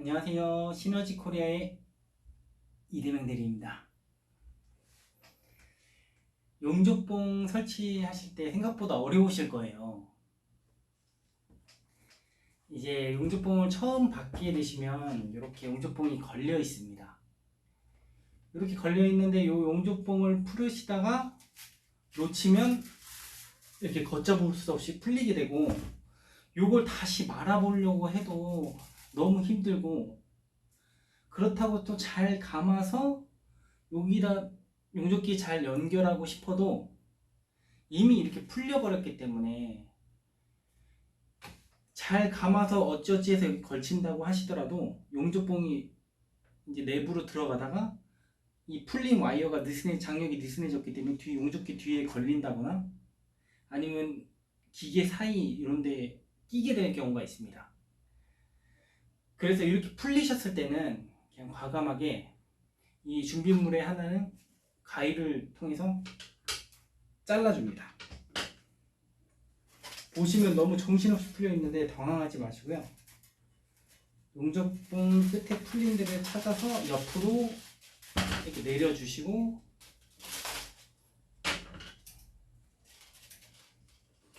안녕하세요. 시너지 코리아의 이대명 대리입니다. 용접봉 설치하실 때 생각보다 어려우실 거예요. 이제 용접봉을 처음 받게 되시면 이렇게 용접봉이 걸려 있습니다. 이렇게 걸려 있는데 이 용접봉을 풀으시다가 놓치면 이렇게 걷잡을 수 없이 풀리게 되고 요걸 다시 말아보려고 해도 너무 힘들고 그렇다고 또 잘 감아서 여기다 용접기 잘 연결하고 싶어도 이미 이렇게 풀려버렸기 때문에 잘 감아서 어찌어찌 해서 걸친다고 하시더라도 용접봉이 이제 내부로 들어가다가 이 풀린 와이어가 느슨해 장력이 느슨해졌기 때문에 뒤 용접기 뒤에 걸린다거나 아니면 기계 사이 이런 데 끼게 될 경우가 있습니다. 그래서 이렇게 풀리셨을 때는 그냥 과감하게 이 준비물의 하나는 가위를 통해서 잘라줍니다. 보시면 너무 정신없이 풀려 있는데 당황하지 마시고요. 용접봉 끝에 풀린 데를 찾아서 옆으로 이렇게 내려주시고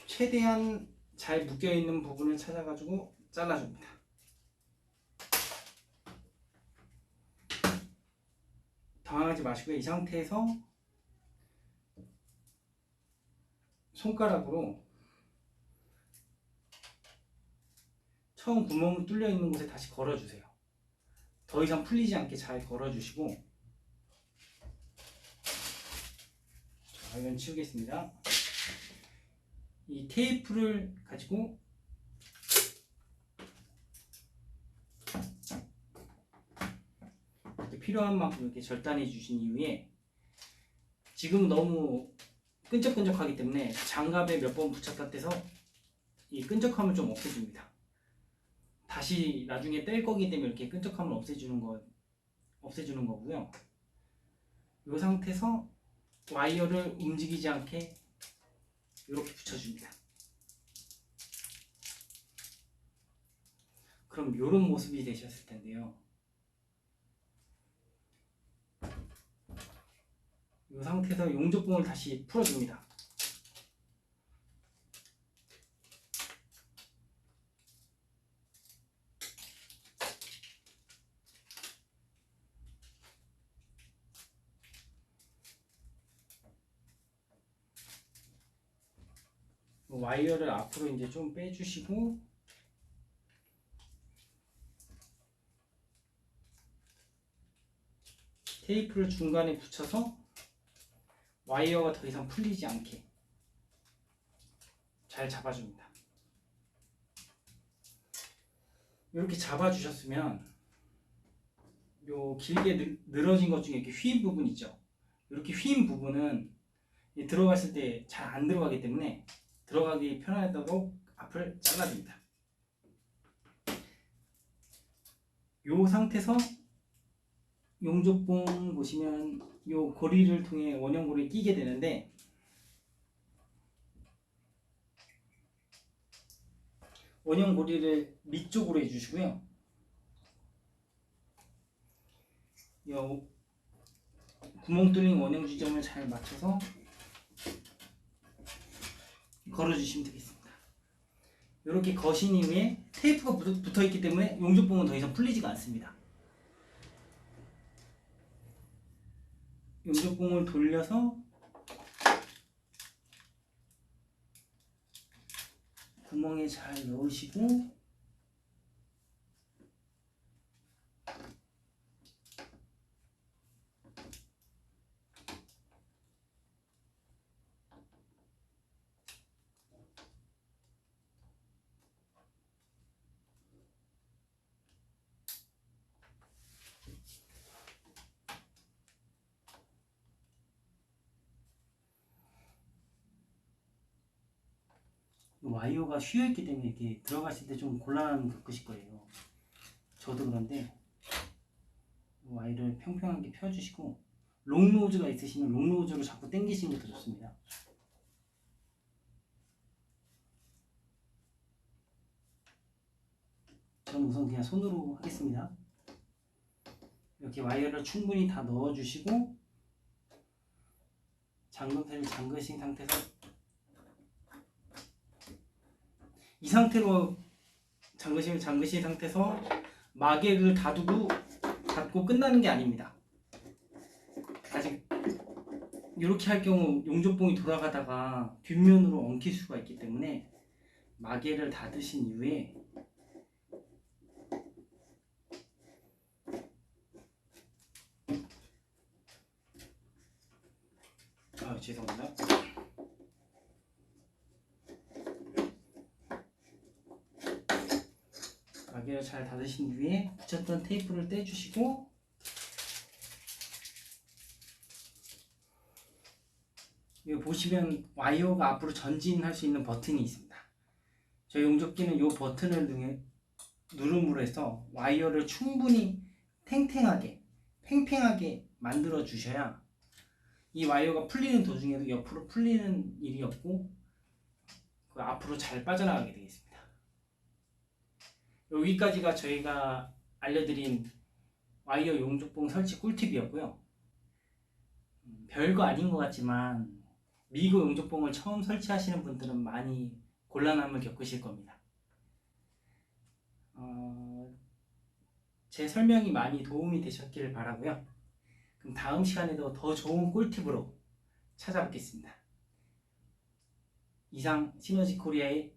최대한 잘 묶여 있는 부분을 찾아가지고 잘라줍니다. 당황하지 마시고 이 상태에서 손가락으로 처음 구멍 뚫려 있는 곳에 다시 걸어주세요. 더 이상 풀리지 않게 잘 걸어주시고 자, 이건 치우겠습니다. 이 테이프를 가지고 이렇게 필요한 만큼 이렇게 절단해 주신 이후에 지금 너무 끈적끈적하기 때문에 장갑에 몇번 부착할 때서 이 끈적함을 좀 없애줍니다. 다시 나중에 뗄 거기 때문에 이렇게 끈적함을 없애주는 거 없애주는 거고요. 이 상태에서 와이어를 움직이지 않게 이렇게 붙여줍니다. 그럼 이런 모습이 되셨을 텐데요. 이 상태에서 용접봉을 다시 풀어줍니다. 와이어를 앞으로 이제 좀 빼주시고 테이프를 중간에 붙여서 와이어가 더 이상 풀리지 않게 잘 잡아줍니다. 이렇게 잡아주셨으면 요 길게 늘- 늘어진 것 중에 이렇게 휘인 부분 있죠. 이렇게 휘인 부분은 이 들어갔을 때 잘 안 들어가기 때문에 들어가기 편하도록 앞을 잘라줍니다. 요 상태에서 용접봉 보시면 요 고리를 통해 원형 고리를 끼게 되는데 원형 고리를 밑쪽으로 해주시고요. 요 구멍 뚫린 원형 지점을 잘 맞춰서 걸어주시면 되겠습니다. 이렇게 거신 이후에 테이프가 붙- 붙어있기 때문에 용접봉은 더 이상 풀리지가 않습니다. 용접봉을 돌려서 구멍에 잘 넣으시고 와이어가 휘어있기 때문에 이렇게 들어가실 때 좀 곤란함을 겪으실 거예요. 저도 그런데 와이어를 평평하게 펴주시고 롱노즈가 있으시면 롱노즈로 자꾸 당기시는 것도 좋습니다. 전 저는 우선 그냥 손으로 하겠습니다. 이렇게 와이어를 충분히 다 넣어주시고 잠금쇠를 잠그신 상태에서 이 상태로 잠그시면 잠그신 상태에서 마개를 닫고 닫고 끝나는 게 아닙니다. 아직 이렇게 할 경우 용접봉이 돌아가다가 뒷면으로 엉킬 수가 있기 때문에 마개를 닫으신 이후에 아 죄송합니다. 마개를 잘 닫으신 이후에 붙였던 테이프를 떼주시고 여기 보시면 와이어가 앞으로 전진할 수 있는 버튼이 있습니다. 저희 용접기는 이 버튼을 누- 누름으로 해서 와이어를 충분히 탱탱하게 팽팽하게 만들어 주셔야 이 와이어가 풀리는 도중에도 옆으로 풀리는 일이 없고 그 앞으로 잘 빠져나가게 되겠습니다. 여기까지가 저희가 알려드린 와이어 용접봉 설치 꿀팁이었고요. 음, 별거 아닌 것 같지만 미고 용접봉을 처음 설치하시는 분들은 많이 곤란함을 겪으실 겁니다. 어, 제 설명이 많이 도움이 되셨길 바라고요. 그럼 다음 시간에도 더 좋은 꿀팁으로 찾아뵙겠습니다. 이상 시너지 코리아의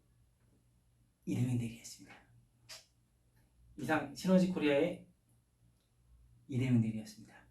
이대명 대리였습니다. 이상 시너지 코리아의 이대명 대리였습니다.